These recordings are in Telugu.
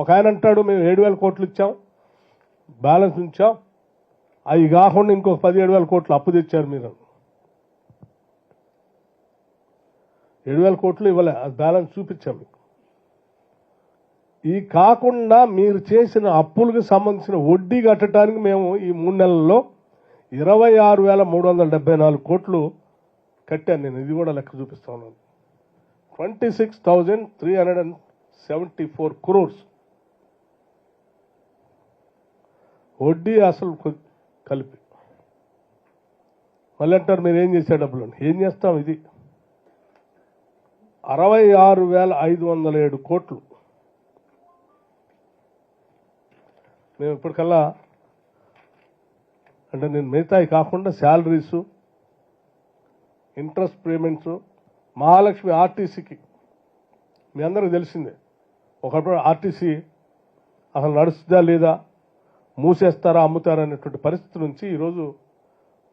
ఒక ఆయన అంటాడు మేము ఏడు వేల కోట్లు ఇచ్చాం బ్యాలెన్స్ ఉంచాం. అవి కాకుండా ఇంకొక పదిహేడు వేల కోట్లు అప్పు తెచ్చారు మీరు. ఏడు వేల కోట్లు ఇవ్వలే అది బ్యాలెన్స్ చూపించాం మీకు. ఈ కాకుండా మీరు చేసిన అప్పులకు సంబంధించిన వడ్డీ కట్టడానికి మేము ఈ మూడు నెలల్లో ఇరవై ఆరు వేల మూడు వందల డెబ్బై నాలుగు కోట్లు కట్టాను నేను. ఇది కూడా లెక్క చూపిస్తా ఉన్నాను. Twenty six thousand three hundred and seventy four crores. వడ్డీ అసలు కలిపి. మళ్ళీ అంటారు మీరు ఏం చేసే డబ్బులు ఏం చేస్తాం ఇది? అరవై ఆరు వేల ఐదు వందల ఏడు కోట్లు. మేము ఇప్పటికల్లా అంటే నేను మిగతాయి కాకుండా శాలరీస్ ఇంట్రెస్ట్ పేమెంట్స్ మహాలక్ష్మి ఆర్టీసీకి మీ అందరికి తెలిసిందే. ఒకప్పుడు ఆర్టీసీ అసలు నడుస్తుందా లేదా? మూసేస్తారా అమ్ముతారా అనేటువంటి పరిస్థితి నుంచి ఈరోజు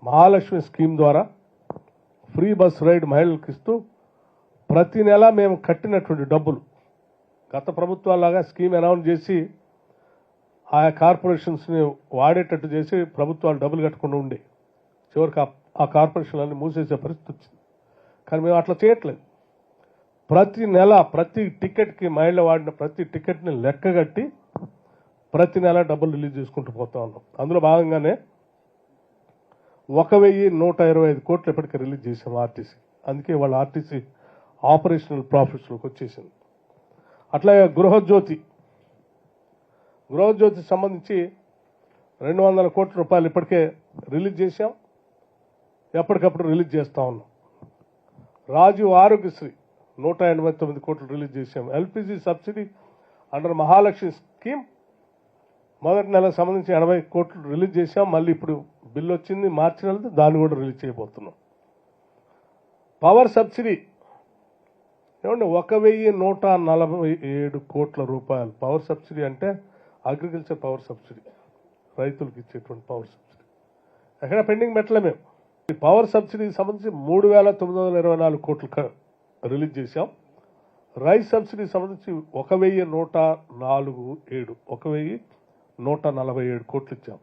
మహాలక్ష్మి స్కీమ్ ద్వారా ఫ్రీ బస్ రైడ్ మహిళలకు ఇస్తూ ప్రతి నెల మేము కట్టినటువంటి డబ్బులు. గత ప్రభుత్వాలాగా స్కీమ్ అనౌన్స్ చేసి ఆయా కార్పొరేషన్స్ని వాడేటట్టు చేసి ప్రభుత్వాలు డబ్బులు కట్టకుండా ఉండే. చివరికి ఆ- ఆ కార్పొరేషన్లన్నీ మూసేసే పరిస్థితి వచ్చింది. కానీ మేము అట్లా చేయట్లేదు. ప్రతి నెల ప్రతి టికెట్కి మహిళ వాడిన ప్రతి టికెట్ని లెక్కగట్టి ప్రతి నెల డబ్బులు రిలీజ్ చేసుకుంటూ పోతా ఉన్నాం. అందులో భాగంగానే ఒక వెయ్యి నూట ఇరవై ఐదు కోట్లు ఇప్పటికే రిలీజ్ చేసాం ఆర్టీసీ. అందుకే వాళ్ళ ఆర్టీసీ ఆపరేషనల్ ప్రాఫిట్స్లోకి వచ్చేసింది. అట్లాగే గృహజ్యోతి గృహజ్యోతి సంబంధించి రెండు వందల కోట్ల రూపాయలు ఇప్పటికే రిలీజ్ చేశాం. ఎప్పటికప్పుడు రిలీజ్ చేస్తా ఉన్నాం. రాజీవ్ ఆరోగ్యశ్రీ నూట ఎనభై తొమ్మిది కోట్లు రిలీజ్ చేశాం. LPG subsidy under Mahalakshmi scheme మొదటి నెలకు సంబంధించి ఎనభై కోట్లు రిలీజ్ చేసాం మళ్ళీ ఇప్పుడు బిల్లు వచ్చింది. మార్చి నెలతో దాన్ని కూడా రిలీజ్ చేయబోతున్నాం. Power subsidy. ఏమంటే ఒక వెయ్యి నూట నలభై ఏడు కోట్ల రూపాయలు పవర్ సబ్సిడీ అంటే అగ్రికల్చర్ పవర్ సబ్సిడీ. రైతులకు ఇచ్చేటువంటి పవర్ సబ్సిడీ. ఎక్కడ పెండింగ్ పెట్టలే మేము. ఈ పవర్ సబ్సిడీకి సంబంధించి మూడు వేల తొమ్మిది వందల ఇరవై నాలుగు కోట్లు రిలీజ్ చేశాం. రైస్ సబ్సిడీ సంబంధించి ఒక వెయ్యి నూట నాలుగు ఏడు ఒక వెయ్యి నూట నలభై ఏడు కోట్లు ఇచ్చాం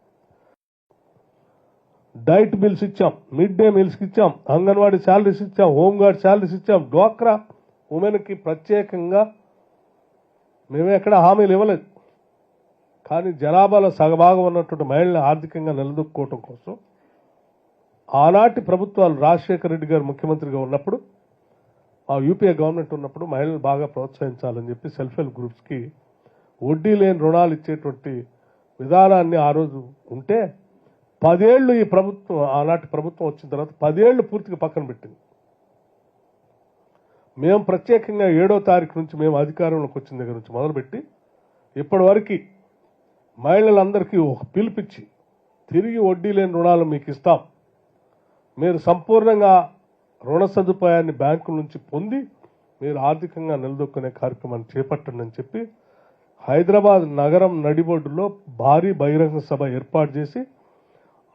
డైట్ బిల్స్ ఇచ్చాం మిడ్ డే మీల్స్కి ఇచ్చాం అంగన్వాడీ శాలరీస్ ఇచ్చాం హోంగార్డ్ శాలరీస్ ఇచ్చాం. డ్వాక్రా ఉమెన్కి ప్రత్యేకంగా మేమే ఎక్కడ హామీలు ఇవ్వలేదు. కానీ జనాభాలో సగభాగం ఉన్నటువంటి మహిళల్ని ఆర్థికంగా నిలదొక్కుకోవటం కోసం ఆనాటి ప్రభుత్వాలు రాజశేఖర రెడ్డి గారు ముఖ్యమంత్రిగా ఉన్నప్పుడు ఆ యూపీఏ గవర్నమెంట్ ఉన్నప్పుడు మహిళలు బాగా ప్రోత్సహించాలని చెప్పి సెల్ఫ్ హెల్ప్ గ్రూప్స్కి వడ్డీ లేని రుణాలు ఇచ్చేటువంటి విధానాన్ని ఆ రోజు ఉంటే పదేళ్ళు ఈ ప్రభుత్వం ఆనాటి ప్రభుత్వం వచ్చిన తర్వాత పదేళ్ళు పూర్తిగా పక్కన పెట్టింది. మేము ప్రత్యేకంగా ఏడో తారీఖు నుంచి మేము అధికారంలోకి వచ్చిన దగ్గర నుంచి మొదలుపెట్టి ఇప్పటి వరకు మహిళలందరికీ ఒక పిలిపించి తిరిగి వడ్డీ లేని రుణాలు మీకు ఇస్తాం. మీరు సంపూర్ణంగా రుణ సదుపాయాన్ని బ్యాంకుల నుంచి పొంది మీరు ఆర్థికంగా నిలదొక్కునే కార్యక్రమాన్ని చేపట్టండి అని చెప్పి హైదరాబాద్ నగరం నడిబొడ్డులో భారీ బహిరంగ సభ ఏర్పాటు చేసి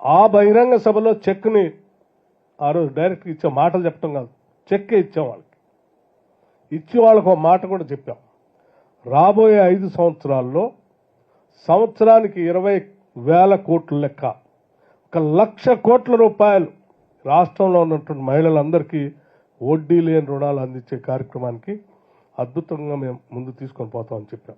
ఆ బహిరంగ సభలో చెక్ని ఆ రోజు డైరెక్ట్గా ఇచ్చే మాటలు చెప్పడం కాదు చెక్కే ఇచ్చాం వాళ్ళకి. ఇచ్చి వాళ్ళకు ఒక మాట కూడా చెప్పాం. రాబోయే ఐదు సంవత్సరాల్లో సంవత్సరానికి ఇరవై వేల కోట్ల లెక్క ఒక లక్ష కోట్ల రూపాయలు రాష్ట్రంలో ఉన్నటువంటి మహిళలందరికీ వడ్డీ లేని రుణాలు అందించే కార్యక్రమానికి అద్భుతంగా మేము ముందు తీసుకొని పోతామని చెప్పాం.